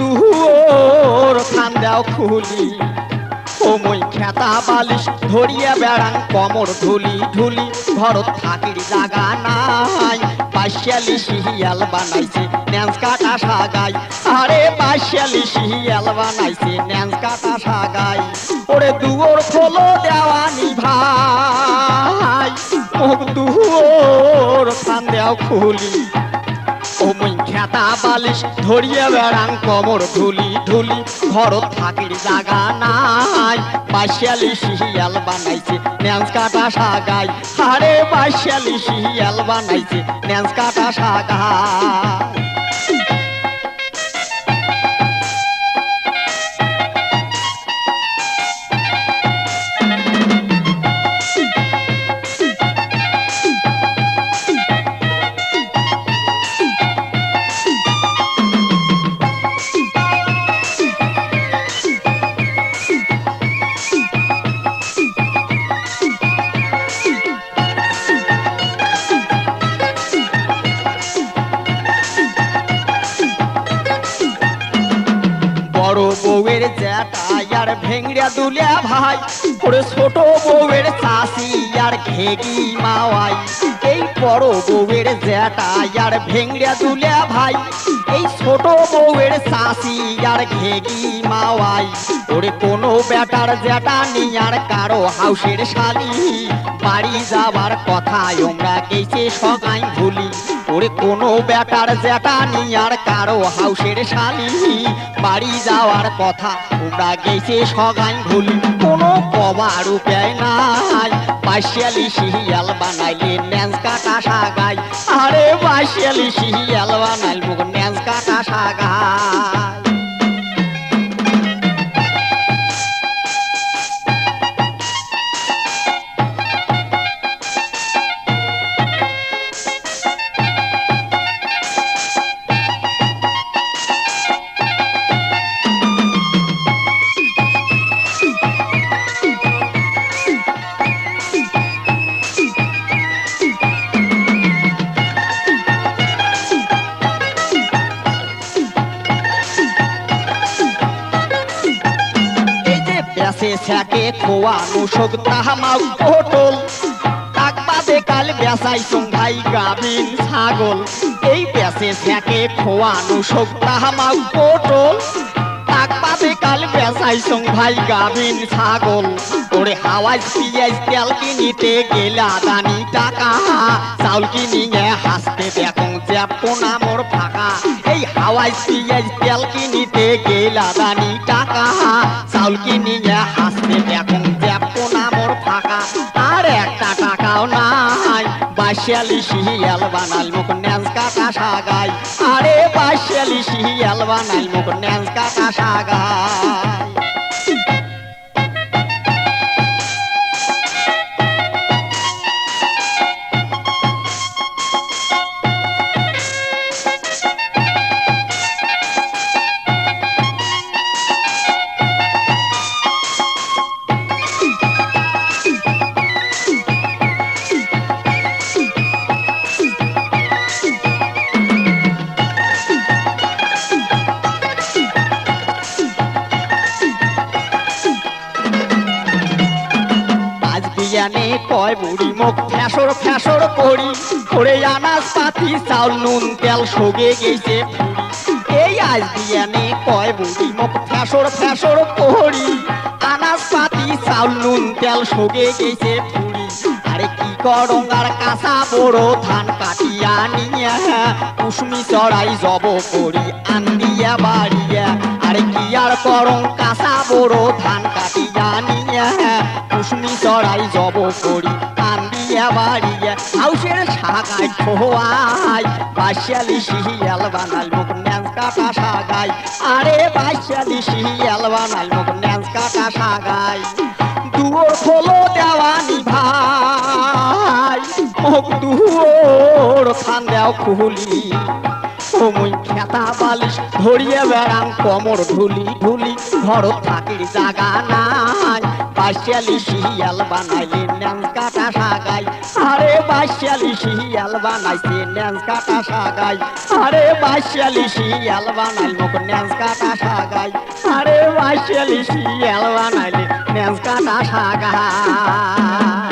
মুখ দুয়োর খান দেও খুলি। ও মই খেতা বালিশ ধরিয়া বেড়ান কমর ঢুলি ঢুলি ঘরত থাকির জাগা নাই পাশালি শিয়াল বানাইছে ন্যান্স কাটা সাগাই। আরে পাশালি শিয়াল বানাইছে ন্যান্স কাটা সাগাই। ওরে দুয়োর খোলো দেওয়ানি ভাই, মুখ দুয়োর খান দেও খুলি। খেতা বালিশ, ধরিয়া বেড়াং কমর ঢুলি ঢুলি ঘর থাকির জাগা নাই পাশিয়ালি শিয়াল বানাইছে ন্যান্স কাটা সাগাই হারে পাশিয়ালি শিয়াল বানাইছে ন্যান্স কাটা সাগাই বড় বউয়ের আর ভেংড়া দুলিয়া ভাই ওরে ছোট বউয়ের চাষি আর ঘেগি মাওয়াই। এই বড় বউয়ের জ্যাটা আর ভেংড়া দুলিয়া ভাই, এই ছোট বউয়ের চাষি আর ঘেগি মাওয়াই। ওরে কোনো বেটার জ্যাটা নিয়ার কারও হাউসের শালি। বাড়ি যাবার কথা আমরা কেছে সগাই ভুলি। ওরে কোনো বেটার জ্যাটা আর কারও হাউসের শালি। বাড়ি যাওয়ার কথা তোমরা গেছে সগাই ভুলি। কবার উপায় নাই পাশিয়ালি শিয়াল বানাইলে ন্যান্স কাটা সাগাই। আরে পাশিয়ালি শিয়াল বানাইল মুখ ন্যান্স কাটা সাগাই। এই যে বেসে স্যাকে খোয়ানো শোক তাহামাও পটল। তাকবাদে কাল সঙ্ঘাই গাবিন ছাগল। এই বেসে স্যাকে খোয়ানো শোক তাহামাও পটল। তাকবাদে কাল বেসাই সঙ্ঘাই গাবিন ছাগল। ওরে হাওয়াজ তেল কিনিতে গেলা দানি টাকা। চাউল কিনিয়ে হাসতে দেখুন জ্যাপনা মোর ফাঁকা। এই হাওয়াজ পিয়াজ তেল কিনিতে গেলা দানি টাকা। চাউল কিনিয়ে একটা টাকাও নাই। বাসিয়ালি শিয়াল বানাল মুখ ন্যান্স কাটা সাগাই। আরে বাসিয়ালি শিয়াল বানাল মুখ ন্যান্স কাটা সাগাই। বিয়ানে কয় বুড়ি মুখ ফ্যাসর ফ্যাসর করি। করে আনাজ পাতি, চাউল, নুন, তেল সগে গেছে এই আজ বিয়ানে কয় বুড়ি মুখ ফ্যাসর ফ্যাসর করি। আনাজ পাতি, চাউল, নুন, তেল সগে গেছে আরে কি করং আর কাঁচা বড় ধান কাটিয়া নিয়া। কুসমি চড়াই জব করি, আন্দিয়া বাড়িয়া। আরে কি আর করং কাঁচা বড় ধান কাটিয়া নিয়া। কুসমি চড়াই জব করি আন্দিয়া বাড়িয়া হাউসের শাখায় খোয়াই। বাসিয়ালি শিয়াল বানাল, মুখ ন্যান্স কাটা সাগাই আরে বাসিয়ালি শিয়াল বানাল, মুখ ন্যান্স কাটা সাগাই দুয়োর খোলো দেওয়ানি ভাই, মুখ দুয়োর খান দেও খুলি। মুই খেতা বালিশ ধরিয়ে বেড়াং কমর ঢুলি ঢুলি ঘর থাকির জাগা নাই। বাসিয়ালি শিয়াল বানাইলে ন্যাংস কাটা সাগাই। আরে বাসিয়ালি শিয়াল বানাইছে ন্যাংস কাটা সাগাই। আরে বাসিয়ালি শিয়াল বানাইল মুখ ন্যাংস কাটা সাগাই। আরে বাসিয়ালি শিয়াল বানাইলে ন্যাংস কাটা সাগাই।